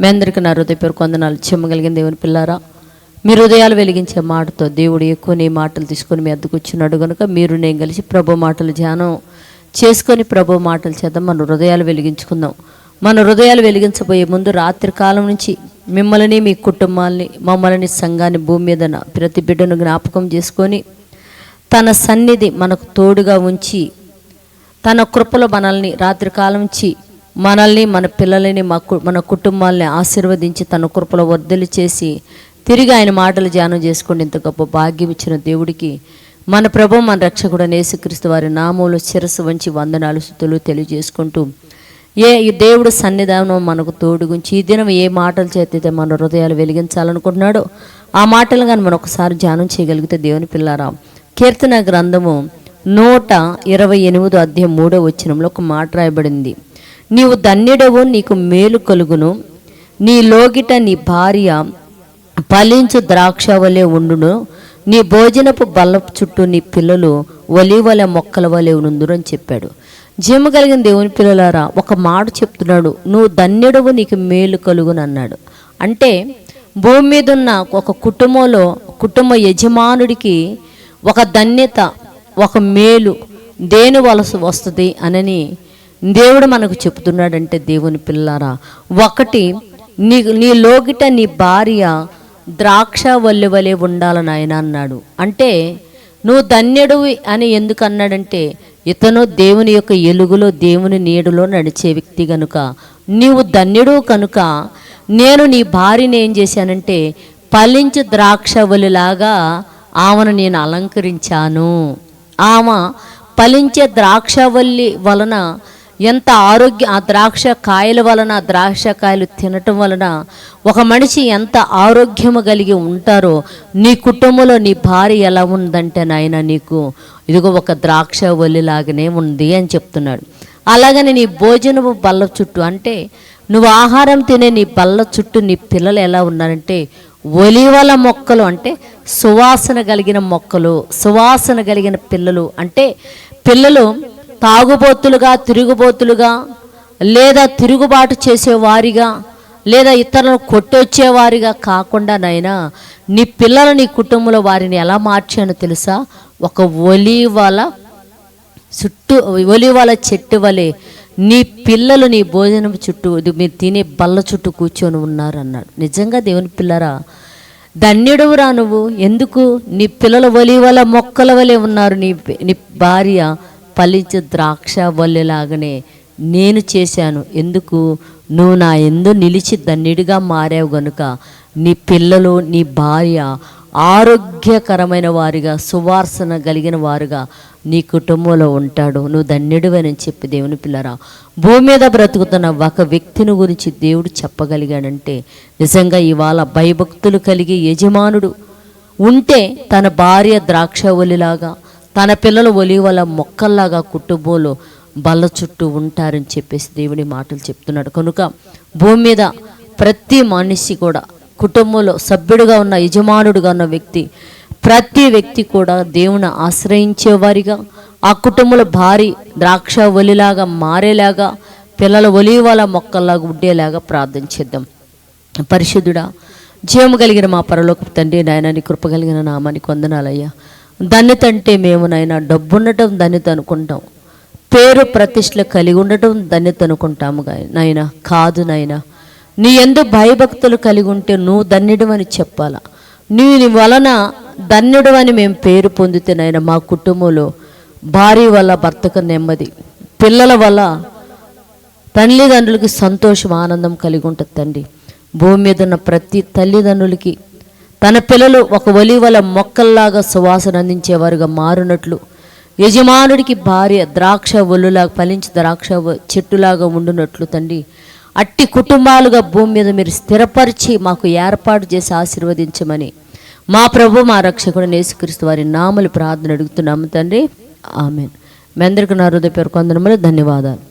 మీ అందరికీ నా హృదయపూర్వక పేరు కొందనాలు చెమ్మగలిగిన దేవుని పిల్లారా మీ హృదయాలు వెలిగించే మాటతో దేవుడు ఎక్కువ నీ మాటలు తీసుకొని మీ అద్దకు వచ్చినాడు కనుక మీరు నేను కలిసి ప్రభు మాటలు ధ్యానం చేసుకొని ప్రభు మాటలు చేద్దాం. మన హృదయాలు వెలిగించుకుందాం. మన హృదయాలు వెలిగించబోయే ముందు రాత్రి కాలం నుంచి మిమ్మల్ని మీ కుటుంబాల్ని మమ్మల్ని సంఘాన్ని భూమి మీద ప్రతి బిడ్డను జ్ఞాపకం చేసుకొని తన సన్నిధి మనకు తోడుగా ఉంచి తన కృపలో మనల్ని రాత్రి కాలం నుంచి మనల్ని మన పిల్లలని మా కు- మన కుటుంబాలని ఆశీర్వదించి తన కృపలో వర్ధలు చేసి తిరిగి ఆయన మాటలు ధ్యానం చేసుకుని ఇంత గొప్ప భాగ్యం ఇచ్చిన దేవుడికి మన ప్రభు మన రక్షకుడు యేసుక్రీస్తు వారి నామంలో శిరస్సు వంచి వందనాలు స్థుతులు తెలియజేసుకుంటూ ఏ ఈ దేవుడు సన్నిధానం మనకు తోడుగుంచి ఈ దినం ఏ మాటలు చేతితే మన హృదయాలు వెలిగించాలనుకుంటున్నాడో ఆ మాటలు కానీ మనం ఒకసారి ధ్యానం చేయగలిగితే దేవుని పిల్లారా కీర్తన గ్రంథము నూట ఇరవై ఎనిమిదో అధ్యాయం మూడో వచ్చినంలో ఒక మాట రాయబడింది. నీవు ధన్యుడవు నీకు మేలు కలుగును. నీ లోగిట నీ భార్య ఫలించు ద్రాక్ష వలె ఉండును. నీ భోజనపు బల్ల చుట్టూ నీ పిల్లలు ఒలివల మొక్కల వలె ఉండును అని చెప్పాడు. జీమ కలిగిన దేవుని పిల్లలారా ఒక మాట చెప్తున్నాడు. నువ్వు ధన్యుడవు నీకు మేలు కలుగును అన్నాడు. అంటే భూమి మీద ఉన్న ఒక కుటుంబంలో కుటుంబ యజమానుడికి ఒక ధన్యత ఒక మేలు దేని వలస వస్తుంది అనని దేవుడు మనకు చెప్తున్నాడంటే దేవుని పిల్లారా ఒకటి నీ నీ లోగిట నీ భార్య ద్రాక్ష వల్లి వలె ఉండాలని ఆయన అన్నాడు. అంటే నువ్వు ధన్యుడు అని ఎందుకు అన్నాడంటే ఇతను దేవుని యొక్క ఎలుగులో దేవుని నీడలో నడిచే వ్యక్తి కనుక నీవు ధన్యుడు కనుక నేను నీ భార్యని ఏం చేశానంటే ఫలించు ద్రాక్ష వలిలాగా ఆమెను నేను అలంకరించాను. ఆమె ఫలించే ద్రాక్షవల్లి వలన ఎంత ఆరోగ్య ఆ ద్రాక్ష కాయల వలన ద్రాక్ష కాయలు తినటం వలన ఒక మనిషి ఎంత ఆరోగ్యము కలిగి ఉంటారో నీ కుటుంబంలో నీ భార్య ఎలా ఉందంటే నాయన నీకు ఇదిగో ఒక ద్రాక్ష లాగానే ఉంది అని చెప్తున్నాడు. అలాగని నీ భోజనము బల్ల చుట్టూ అంటే నువ్వు ఆహారం తినే నీ బల్ల చుట్టూ నీ పిల్లలు ఎలా ఉన్నారంటే ఒలివల మొక్కలు అంటే సువాసన కలిగిన మొక్కలు సువాసన కలిగిన పిల్లలు అంటే పిల్లలు తాగుబోతులుగా తిరుగుబోతులుగా లేదా తిరుగుబాటు చేసేవారిగా లేదా ఇతరులను కొట్టొచ్చేవారిగా కాకుండా నైనా నీ పిల్లలు నీ కుటుంబంలో వారిని ఎలా మార్చానో తెలుసా? ఒక ఒలివల చుట్టూ ఒలివల చెట్టు వలె నీ పిల్లలు నీ భోజనం చుట్టూ మీరు తినే బల్ల చుట్టూ కూర్చొని ఉన్నారు అన్నాడు నిజంగా దేవుని పిల్లరా ధన్యుడువురా నువ్వు. ఎందుకు? నీ పిల్లల ఒలివల మొక్కల వలె ఉన్నారు నీ నీ భార్య. ఫలించే ద్రాక్ష వల్లెలాగానే నేను చేశాను. ఎందుకు? నువ్వు నా ఎందు నిలిచి ధన్యుడిగా మారావు గనుక నీ పిల్లలు నీ భార్య ఆరోగ్యకరమైన వారిగా సువాసన కలిగిన వారుగా నీ కుటుంబంలో ఉంటాడు. నువ్వు ధన్యుడివని చెప్పి దేవుని పిల్లరా భూమి మీద బ్రతుకుతున్న ఒక వ్యక్తిని గురించి దేవుడు చెప్పగలిగాడంటే నిజంగా ఇవాళ భయభక్తులు కలిగి యజమానుడు ఉంటే తన భార్య ద్రాక్ష ఒలిలాగా తన పిల్లలు ఒలివల మొక్కల్లాగా కుటుంబంలో బల్ల చుట్టూ ఉంటారని చెప్పేసి దేవుని మాటలు చెప్తున్నాడు. కనుక భూమి మీద ప్రతి మనిషి కూడా కుటుంబంలో సభ్యుడుగా ఉన్న యజమానుడుగా ఉన్న వ్యక్తి ప్రతి వ్యక్తి కూడా దేవుని ఆశ్రయించేవారిగా ఆ కుటుంబంలో భారీ ద్రాక్ష ఒలిలాగా మారేలాగా పిల్లల ఒలివల మొక్కల్లాగా ఉండేలాగా ప్రార్థన చేద్దాం. పరిశుద్ధుడా జీవము కలిగిన మా పరలోక తండ్రి నాయనాన్ని కృప కలిగిన నామానికి వందనాలయ్యా. ధన్యత అంటే మేము నాయన డబ్బు ఉండటం ధన్యత అనుకుంటాం. పేరు ప్రతిష్టలు కలిగి ఉండటం ధన్యత అనుకుంటాము నాయన. కాదు నాయన. నీ ఎందు భయభక్తులు కలిగి ఉంటే నువ్వు ధన్యుడు అని చెప్పాలా. నీ వలన ధన్యుడు అని మేము పేరు పొందితే నాయన మా కుటుంబంలో భార్య వల్ల భర్తకు నెమ్మది పిల్లల వల్ల తల్లిదండ్రులకి సంతోషం ఆనందం కలిగి ఉంటుంది తండ్రి. భూమి మీద ఉన్న ప్రతి తల్లిదండ్రులకి తన పిల్లలు ఒక ఒలివల మొక్కల్లాగా సువాసన అందించేవారుగా మారునట్లు. యజమానుడికి భార్య ద్రాక్ష ఒల్లులాగా ఫలించి ద్రాక్ష చెట్టులాగా ఉండునట్లు తండ్రి. అట్టి కుటుంబాలుగా భూమి మీద మీరు స్థిరపరిచి మాకు ఏర్పాటు చేసి ఆశీర్వదించమని. మా ప్రభు మా రక్షకుడు నేసుక్రీస్తు వారి నామలు ప్రార్థన అడుగుతున్నాము తండ్రి. ఆమెన్. మీ అందరికీ నా హృదయ పేరు కొందరములు ధన్యవాదాలు.